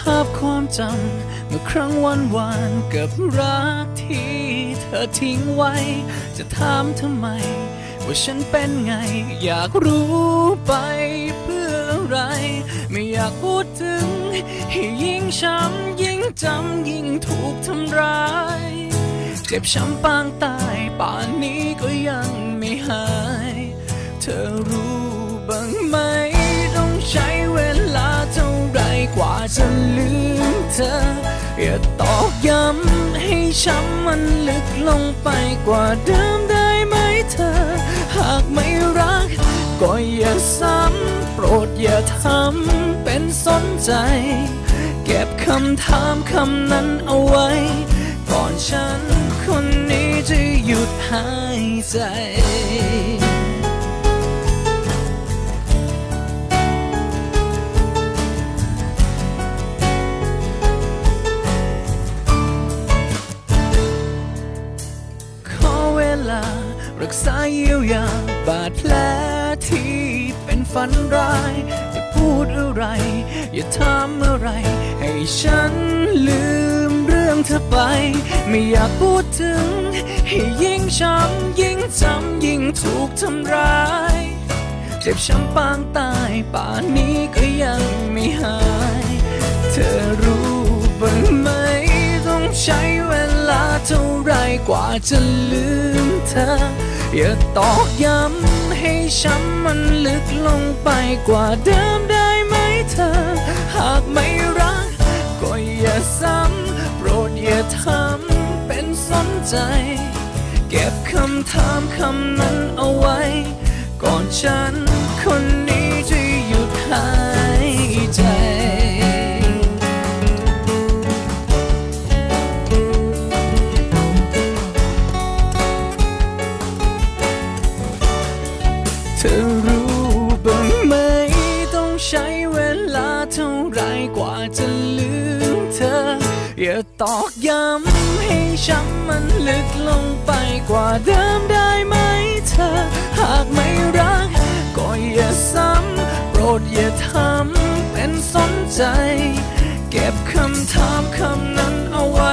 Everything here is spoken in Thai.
ภาพความจำเมื่อครั้งวันวานกับรักที่เธอทิ้งไว้ จะถามทำไม ว่าฉันเป็นไง อยากรู้ไปเพื่ออะไร ไม่อยากพูดถึง ให้ยิ่งช้ำยิ่งจำยิ่งถูกทำร้าย เจ็บช้ำปางตาย ป่านนี้ก็ยังไม่หาย เธอรู้ ธอ อย่าตอกย้ำให้ช้ำมันลึกลงไปกว่าเดิมได้ไหมเธอ หากไม่รัก ก็อย่าซ้ำ โปรดอย่าทำเป็นสนใจ เก็บคำถามคำนั้นเอาไว้ ก่อนฉันคนนี้จะหยุดหายใจ ลา รักษาเยียวยา บาดแผลที่เป็นฝันร้าย จะพูดอะไร อย่าถามอะไร ให้ฉันลืมเรื่องเธอไป ไม่อยากพูดถึง ให้ยิ่งช้ำยิ่งจำยิ่งถูกทำร้าย เจ็บช้ำปางตาย ป่านนี้ก็ยังไม่หาย กว่าจะลืมเธอ อย่าตอกย้ำให้ช้ำมันลึกลงไปกว่าเดิมได้ไหมเธอ หากไม่รัก ก็อย่าซ้ำ โปรดอย่าทำเป็นสนใจ เก็บคำถามคำนั้นเอาไว้ ก่อนฉันคน อย่าตอกย้ำให้ช้ำมันลึกลงไปกว่าเดิมได้ไหมเธอ หากไม่รัก ก็อย่าซ้ำโปรดอย่าทำเป็นสนใจ เก็บคำถามคำนั้นเอาไว้